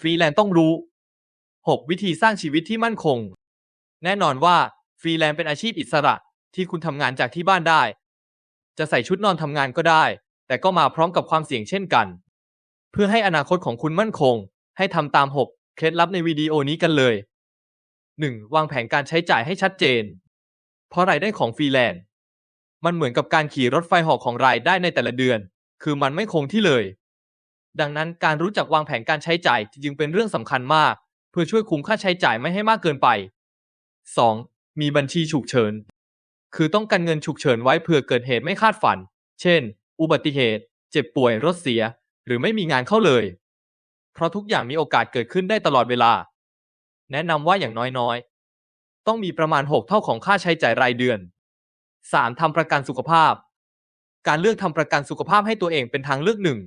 ฟรีแลนซ์ต้องรู้ 6. วิธีสร้างชีวิตที่มั่นคง แน่นอนว่าฟรีแลนซ์เป็นอาชีพอิสระที่คุณทำงานจากที่บ้านได้ จะใส่ชุดนอนทำงานก็ได้ แต่ก็มาพร้อมกับความเสี่ยงเช่นกัน เพื่อให้อนาคตของคุณมั่นคง ให้ทำตาม 6 เคล็ดลับในวิดีโอนี้กันเลย 1. วางแผนการใช้จ่ายให้ชัดเจน เพราะรายได้ของฟรีแลนซ์มันเหมือนกับการขี่รถไฟหอกของรายได้ในแต่ละเดือน คือมันไม่คงที่เลย ดังนั้นการรู้จักวางแผนการใช้จ่ายจึงเป็นเรื่องสำคัญมาก เพื่อช่วยคุมค่าใช้จ่ายไม่ให้มากเกินไป 2. มีบัญชีฉุกเฉิน คือต้องการเงินฉุกเฉินไว้เผื่อเกิดเหตุไม่คาดฝัน เช่น อุบัติเหตุ เจ็บป่วยรถเสีย หรือไม่มีงานเข้าเลย เพราะทุกอย่างมีโอกาสเกิดขึ้นได้ตลอดเวลา แนะนำว่าอย่างน้อยๆ ต้องมีประมาณ 6 เท่าของค่าใช้จ่ายรายเดือน 3. ทำประกันสุขภาพ การเลือกทำประกันสุขภาพให้ตัวเองเป็นทางเลือกหนึ่ง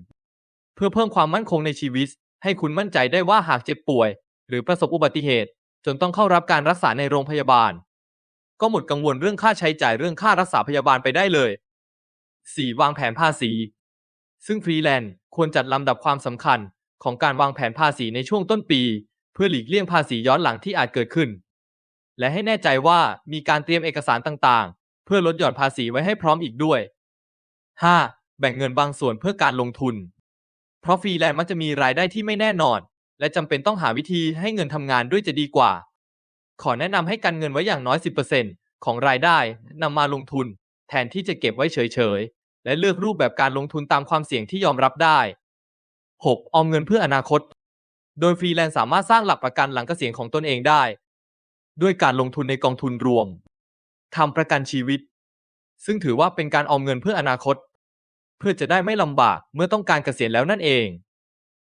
พื่อเพิ่มความมั่นคงในชีวิต ให้คุณมั่นใจได้ว่าหากเจ็บป่วย หรือประสบอุบัติเหตุ จนต้องเข้ารับการรักษาในโรงพยาบาล ก็หมดกังวลเรื่องค่าใช้จ่ายเรื่องค่ารักษาพยาบาลไปได้เลย 4. วางแผนภาษี ซึ่งฟรีแลนซ์ควรจัดลำดับความสำคัญของการวางแผนภาษีในช่วงต้นปี เพื่อหลีกเลี่ยงภาษีย้อนหลังที่อาจเกิดขึ้น และให้แน่ใจว่ามีการเตรียมเอกสารต่างๆ เพื่อลดหย่อนภาษีไว้ให้พร้อมอีกด้วย 5. แบ่งเงินบางส่วนเพื่อการลงทุน เพราะฟรีแลนซ์มักจะมีรายได้ที่ไม่แน่นอน และจำเป็นต้องหาวิธีให้เงินทำงานด้วยจะดีกว่า ขอแนะนำให้กันเงินไว้อย่างน้อย 10%ของรายได้นำมาลงทุน แทนที่จะเก็บไว้เฉยๆ และเลือกรูปแบบการลงทุนตามความเสี่ยงที่ยอมรับได้ 6. ออมเงินเพื่ออนาคต โดยฟรีแลนซ์สามารถสร้างหลักประกันหลังเกษียณของตนเองได้ ด้วยการลงทุนในกองทุนรวมทำประกันชีวิต ซึ่งถือว่าเป็นการออมเงินเพื่ออนาคต เพื่อจะได้ไม่ลำบากเมื่อต้องการเกษียณแล้วนั่นเอง